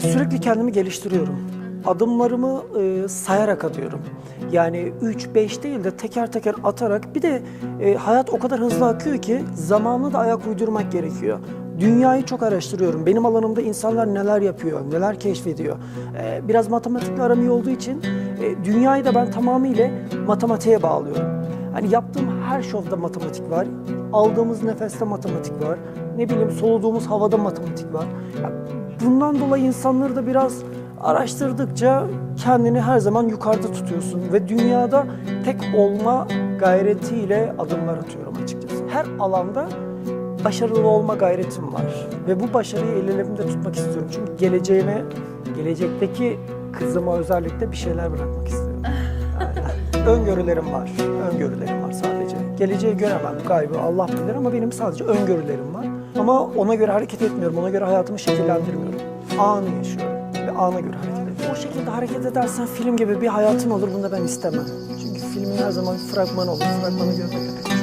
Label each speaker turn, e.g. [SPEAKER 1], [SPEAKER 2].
[SPEAKER 1] Sürekli kendimi geliştiriyorum. Adımlarımı e, sayarak atıyorum. Yani 3-5 değil de teker teker atarak bir de e, hayat o kadar hızlı akıyor ki zamanla da ayak uydurmak gerekiyor. Dünyayı çok araştırıyorum. Benim alanımda insanlar neler yapıyor, neler keşfediyor. E, biraz matematikle aram iyi olduğu için e, dünyayı da ben tamamıyla matematiğe bağlıyorum. Hani yaptığım her şovda matematik var. Aldığımız nefeste matematik var. Ne bileyim soluduğumuz havada matematik var. Ya bundan dolayı insanları da biraz araştırdıkça kendini her zaman yukarıda tutuyorsun ve dünyada tek olma gayretiyle adımlar atıyorum açıkçası. Her alanda başarılı olma gayretim var ve bu başarıyı ellerimde tutmak istiyorum. Çünkü geleceğime, gelecekteki kızıma özellikle bir şeyler bırakmak istiyorum. Yani öngörülerim var, öngörülerim var sadece. Geleceği göremem, kaybı Allah bilir ama benim sadece öngörülerim var. Ama ona göre hareket etmiyorum, ona göre hayatımı şekillendirmiyorum. Anı yaşıyorum ve ana göre hareket ediyorum. O şekilde hareket edersen film gibi bir hayatın olur, bunu da ben istemem. Çünkü filmin her zaman fragman olur, fragmanı görmek de